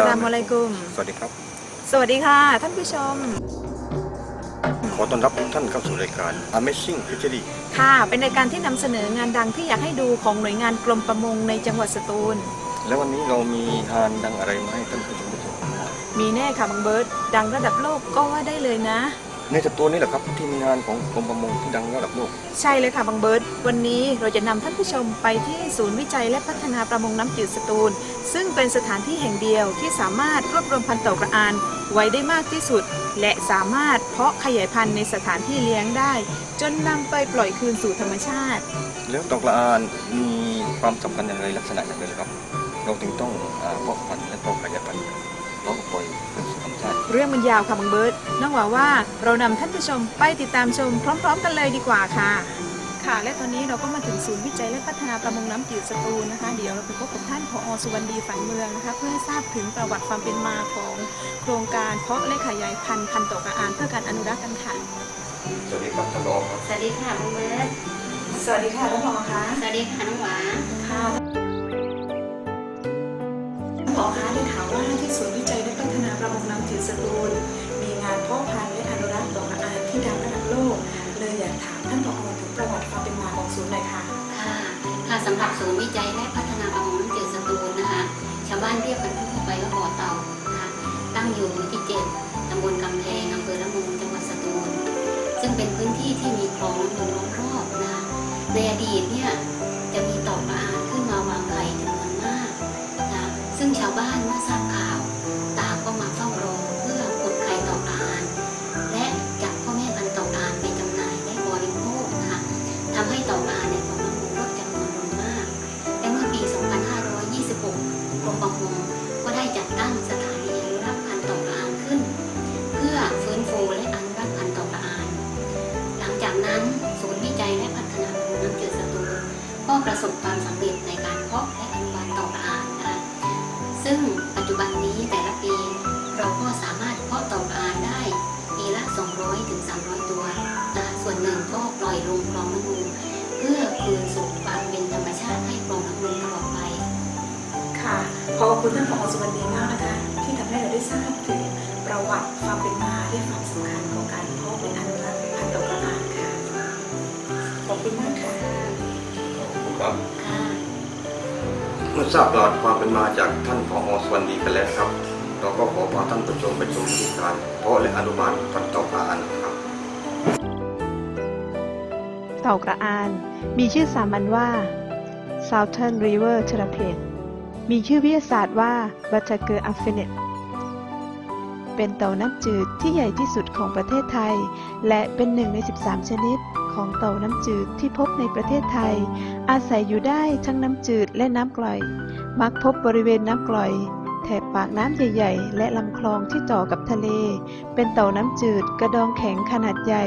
สลามอะลัยกุม สวัสดีครับ สวัสดีค่ะ ท่านผู้ชม ขอต้อนรับทุกท่านเข้าสู่รายการ Amazing Fishery ค่ะ เป็นรายการที่นำเสนองานดังที่อยากให้ดูของหน่วยงานกรมประมงในจังหวัดสตูล และวันนี้เรามีฮานดังอะไรมาให้ท่านผู้ชมได้ชมมีแน่ค่ะบังเบิร์ดดังระดับโลกก็ว่าได้เลยนะ ในสตูลนี่แหละครับที่มีงานของกรมประมงที่ดังระดับโลก ใช่เลยค่ะบังเบิร์ดวันนี้เราจะนำท่านผู้ชมไปที่ศูนย์วิจัยและพัฒนาประมงน้ำจืดสตูล ซึ่งเป็นสถานที่แห่งเดียวที่สามารถรวบรวมพันธุ์เต่ากระอานไว้ได้มากที่สุด และสามารถเพาะขยายพันธุ์ในสถานที่เลี้ยงได้ จนนำไปปล่อยคืนสู่ธรรมชาติ แล้วตอกละอานมีความสำคัญอย่างไรลักษณะอย่างไรครับ เราถึงต้องอ่าเพาะพันธุ์และเพาะขยายพันธุ์ เรื่องมันยาวค่ะบังเบิร์ดน้องหว่าว่าเรานำท่านผู้ชมไปติดตามชมพร้อม ๆ กันเลยดีกว่าค่ะ ค่ะ และตอนนี้เราก็มาถึงศูนย์วิจัยและพัฒนาประมงน้ำจืดสตูลนะคะ เดี๋ยวเราไปพบกับท่านผอสุวรรณดีฝันเมืองนะคะ เพื่อให้ทราบถึงประวัติความเป็นมาของโครงการเพาะและขยายพันธุ์พันธุ์ตกกระอานเพื่อการอนุรักษ์กันค่ะ สวัสดีครับท่านรองครับสวัสดีค่ะน้องเบิร์ตสวัสดีค่ะท่านผอคะสวัสดีค่ะน้องหวาค่ะท่านผอคะได้ข่าวว่าที่ศูนย์วิจัยำหรับศูนย์วิจัยและพัฒนาประมงน้ำจืดสตูลนะคะชาวบ้านเรียกกันทั่วไปว่าบ่อเต่านะคะตั้งอยู่หมู่ที่เจ็ดตำบลกำแพงอำเภอละมุงจังหวัดสตูล ซึ่งเป็นพื้นที่ที่มีคลองน้ำล้อมรอบนะคะในอดีตเนี่ยจะมีต่ากระอาขึ้นมาวางไข่จำนวนมากนะซึ่งชาวบ้านเมื่อทราบข่าว ค่ะขอบคุณท่านผอสุวรรณดีมากนะคะ ที่ทำให้เราได้ทราบถึงประวัติความเป็นมาและความสำคัญของการเพาะและอนุรักษ์พันธุ์ตกกระอานค่ะ ขอบคุณมากค่ะครับค่ะเมื่อทราบประวัติความเป็นมาจากท่านผอสวัสดีกันแล้วครับ เราก็ขอพาท่านผู้ชมไปชมวิธีการเพาะและอนุบาลพันธุ์เต่อกระอานครับเต่ากระอาน มีชื่อสามัญว่า Southern River t e r a p e t มีชื่อวิทยาศาสตร์ว่าบัตเกอร์อัฟเฟเนตเป็นเต่าน้ำจืดที่ใหญ่ที่สุดของประเทศไทย และเป็นหนึ่งใน 13 ชนิดของเต่าน้ำจืดที่พบในประเทศไทย อาศัยอยู่ได้ทั้งน้ำจืดและน้ำกร่อย มักพบบริเวณน้ำกร่อย ถบปากน้ำใหญ่ ๆ และลำคลองที่ต่อกับทะเล เป็นเต่าน้ำจืดกระดองแข็งขนาดใหญ่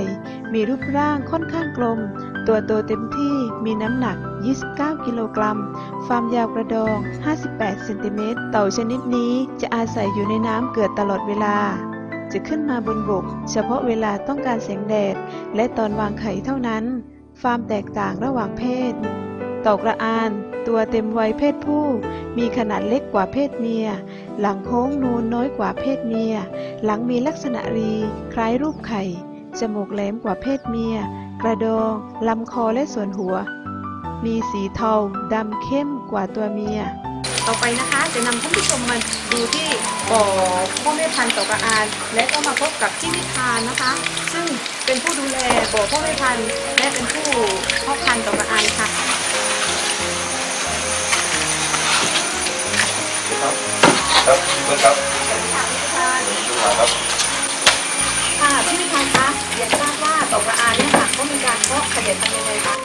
มีรูปร่างค่อนข้างกลม ตัวโตเต็มที่มีน้ำหนัก 29 กิโลกรัม ความยาวกระดอง 58 เซนติเมตร เต่าชนิดนี้จะอาศัยอยู่ในน้ำเกือบตลอดเวลาจะขึ้นมาบนบก เฉพาะเวลาต้องการแสงแดด และตอนวางไข่เท่านั้น ความแตกต่างระหว่างเพศ เต่ากระอาน ตัวเต็มวัยเพศผู้ มีขนาดเล็กกว่าเพศเมีย หลังโค้งนูนน้อยกว่าเพศเมีย หลังมีลักษณะรี คล้ายรูปไข่ จมูกแหลมกว่าเพศเมีย กระดอง ลำคอและส่วนหัว มีสีเทาดำเข้มกว่าตัวเมีย ต่อไปนะคะจะนำท่านผู้ชมมาดูที่บ่อพ่อแม่พันธุ์ต่อกระอาน และก็มาพบกับที่นิทานนะคะ ซึ่งเป็นผู้ดูแลบ่อพ่อแม่พันธุ์และเป็นผู้พาะพันธุ์ต่อกระอานค่ะ ครับเพื่อนครับดูมาครับค่ะพี่นิทานคะอยากทราบว่าตอกระอาเนี่ยค่ะก็มีการเพาะขยายพันยังไงคะ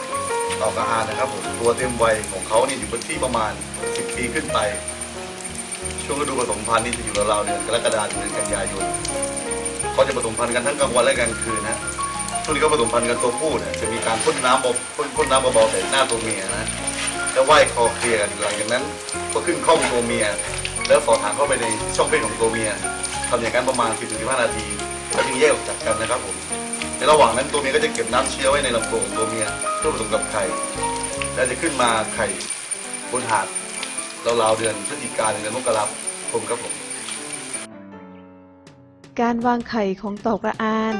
ต่ากระอานะครับผมตัวเต็มวัยของเขาเนี่ยอยู่บนที่ประมาณ 10 ปีขึ้นไป ช่วงฤดูผสมพันธุ์นี่จะอยู่ราวๆเดือนกรกฎาคมถึงเดือนกันยายนเขาจะผสมพันธุ์กันทั้งกลางวันและกลางคืนนะช่วงที่เขาผสมพันธุ์กันตัวผู้เนี่ยจะมีการพ่นน้ำบาพ่นพ่นน้ำเบาๆใส่หน้าตัวเมียนะจะว่ายคอเคลียร์หลังจากนั้น ก็ขึ้นข้องตัวเมีย แล้วสอดหางเข้าไปในช่องเพศของตัวเมียทำอย่างนั้นประมาณ 10-15 นาที แล้วถึงแยกออกจากกันนะครับผมในระหว่างนั้นตัวเมียก็จะเก็บน้ำเชื้อไว้ในลำตัวของตัวเมียเพื่อผสมกับไข่ แล้วจะขึ้นมาไข่บนหาดราวๆเดือนพฤศจิกาถึงเดือนมกราคมครับผม การวางไข่ของเต่ากระอาน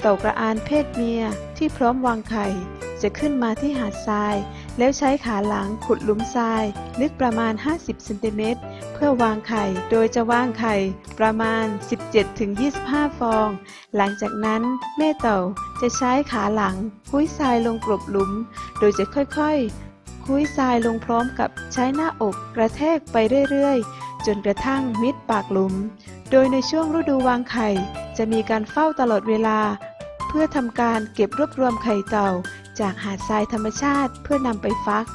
เต่ากระอานเพศเมียที่พร้อมวางไข่ จะขึ้นมาที่หาดทราย แล้วใช้ขาหลังขุดหลุมทราย ลึกประมาณ 50เซนติเมตร พื่อวางไข่ โดยจะวางไข่ประมาณ 17-25 ฟอง หลังจากนั้นแม่เต่าจะใช้ขาหลังคุ้ยทรายลงกลบหลุม โดยจะค่อยๆ คุ้ยทรายลงพร้อมกับใช้หน้าอกกระแทกไปเรื่อยๆ จนกระทั่งมิดปากหลุม โดยในช่วงฤดูวางไข่ จะมีการเฝ้าตลอดเวลา เพื่อทำการเก็บรวบรวมไข่เต่า จากหาดทรายธรรมชาติเพื่อนำไปฟัก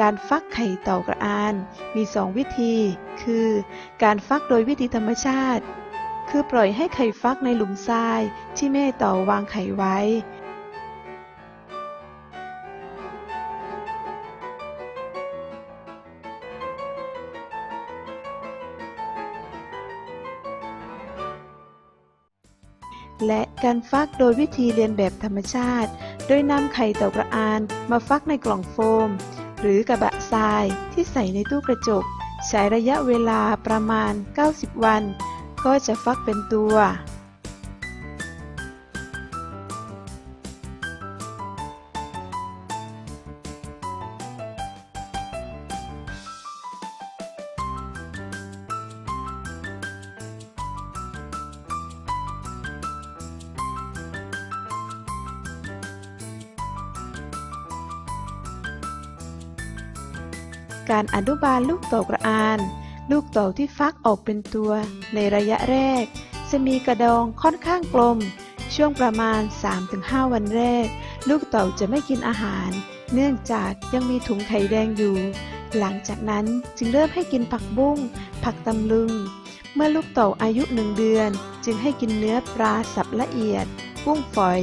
การฟักไข่เต่ากระอานมีสองวิธี คือ การฟักโดยวิธีธรรมชาติ คือปล่อยให้ไข่ฟักในหลุมทรายที่แม่เต่าวางไข่ไว้ และการฟักโดยวิธีเรียนแบบธรรมชาติ โดยนำไข่เต่ากระอานมาฟักในกล่องโฟม หรือกระบะทรายที่ใส่ในตู้กระจก ใช้ระยะเวลาประมาณ 90 วัน ก็จะฟักเป็นตัว การอนุบาลลูกเต่ากระอาน ลูกเต่าที่ฟักออกเป็นตัว ในระยะแรก จะมีกระดองค่อนข้างกลม ช่วงประมาณ 3-5 วันแรก ลูกเต่าจะไม่กินอาหาร เนื่องจากยังมีถุงไข่แดงอยู่ หลังจากนั้นจึงเริ่มให้กินผักบุ้ง ผักตำลึง เมื่อลูกเต่าอายุหนึ่งเดือน จึงให้กินเนื้อปลาสับละเอียด กุ้งฝอย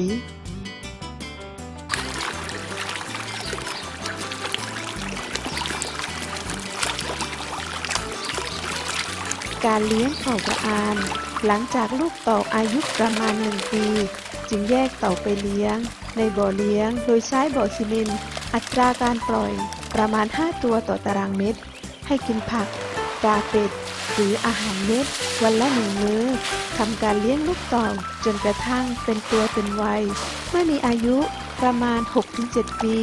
การเลี้ยงเต่ากระอาน หลังจากลูกเต่าอายุประมาณหนึ่งปี จึงแยกเต่าไปเลี้ยง ในบ่อเลี้ยง โดยใช้บ่อซีเมนต์อัตราการปล่อยประมาณ 5 ตัวต่อตารางเมตร ให้กินผักปลาเป็ด หรืออาหารเม็ด วันละหนึ่งมื้อทำการเลี้ยงลูกเต่าจนกระทั่งเป็นตัวเป็นวัย เมื่อมีอายุประมาณ 6-7 ปี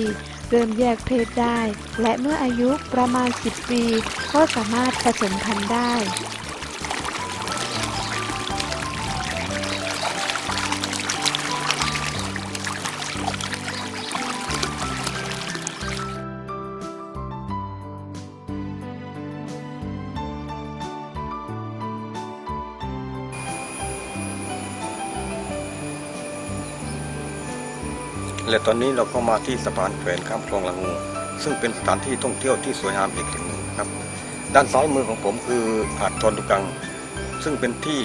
เริ่มแยกเพศได้ และเมื่ออายุประมาณ 10 ปี ก็สามารถผสมพันธุ์ได้ และตอนนี้เราก็มาที่สะพานแขวนข้ามคลองละงูซึ่งเป็นสถานที่ท่องเที่ยวที่สวยงามอีกแห่งหนึ่งครับ ด้านซ้ายมือของผมคือหาดทอนตุกัง ซึ่งเป็นที่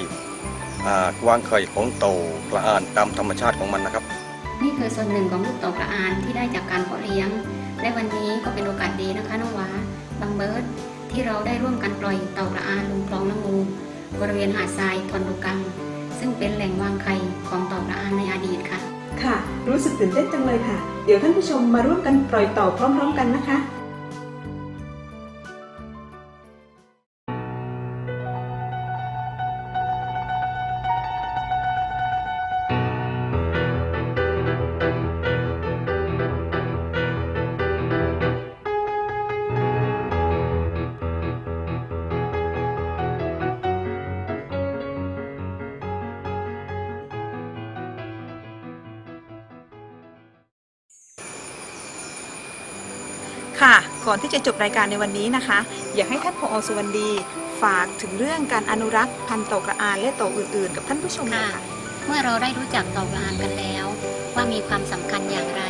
วางไข่ของเต่ากระอานตามธรรมชาติของมันนะครับ นี่คือส่วนหนึ่งของลูกเต่ากระอานที่ได้จากการเพาะเลี้ยง และวันนี้ก็เป็นโอกาสดีนะคะน้องวาบางเบิร์ดที่เราได้ร่วมกันปล่อยเต่ากระอานลงคลองละงูบริเวณหาดทรายทอนดุกัง ซึ่งเป็นแหล่งวางไข่ของเต่ากระอานในอดีตค่ะ ค่ะ รู้สึกตื่นเต้นจังเลยค่ะ เดี๋ยวท่านผู้ชมมาร่วมกันปล่อยต่อพร้อม ๆ กันนะคะ ค่ะ ก่อนที่จะจบรายการในวันนี้นะคะ อยากให้ท่านผอสุวรรณดีฝากถึงเรื่องการอนุรักษ์พันธุ์เต่ากระอานและเต่าอื่นๆ กับท่านผู้ชมหน่อยค่ะ เมื่อเราได้รู้จักเต่ากระอานกันแล้ว ว่ามีความสำคัญอย่างไร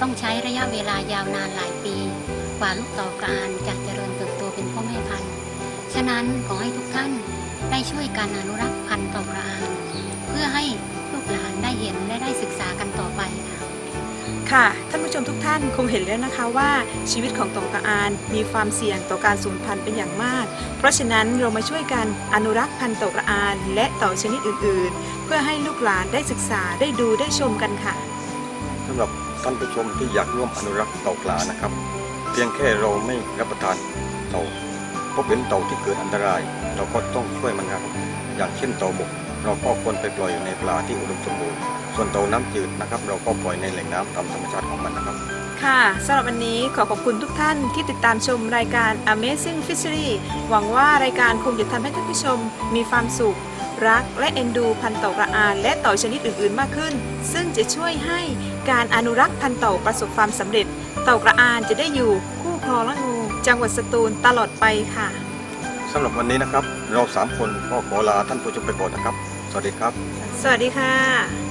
ต้องใช้ระยะเวลายาวนานหลายปี กว่าลูกเต่ากระอานจะเจริญเติบโตเป็นพ่อแม่พันธุ์ ฉะนั้นขอให้ทุกท่านได้ช่วยการอนุรักษ์พันธุ์เต่ากระอานเพื่อให้ลูกหลานได้เห็นและได้ศึกษากันต่อไปค่ะ ค่ะท่านผู้ชมทุกท่านคงเห็นแล้วนะคะว่าชีวิตของต่ากระอานมีความเสี่ยงต่อการสูญพันธุ์เป็นอย่างมาก เพราะฉะนั้นเรามาช่วยกันอนุรักษ์พันธุ์ต่ากระอานและต่าชนิดอื่นๆ เพื่อให้ลูกหลานได้ศึกษาได้ดูได้ชมกันค่ะสำหรับท่านผู้ชมที่อยากร่วมอนุรักษ์เต่าปลานะครับ เพียงแค่เราไม่รับประทานเต่าพบเห็นเต่าที่เกิดอันตราย เราก็ต้องช่วยมันครับอย่างเช่นเต่าบก เราก็ควรไปปล่อยในปลาที่อุดมสมบูรณ์ ส่วนเต่าน้ำจืดนะครับ เราก็ปล่อยในแหล่งน้ำตามธรรมชาติของมันนะครับ ค่ะสำหรับวันนี้ขอขอบคุณทุกท่านที่ติดตามชมรายการ Amazing Fishery หวังว่ารายการคงจะทำให้ท่านผู้ชม มีความสุขรักและเอ็นดูพันธุ์เต่ากระอานและเต่าชนิดอื่นๆ มากขึ้น ซึ่งจะช่วยให้การอนุรักษ์พันธุ์เต่าประสบความสำเร็จ เต่ากระอานจะได้อยู่คู่ครองและงูจังหวัดสตูลตลอดไปค่ะสำหรับวันนี้นะครับ เราสามคนก็ขอลาท่านผู้ชมไปก่อนนะครับ สวัสดีครับ สวัสดีค่ะ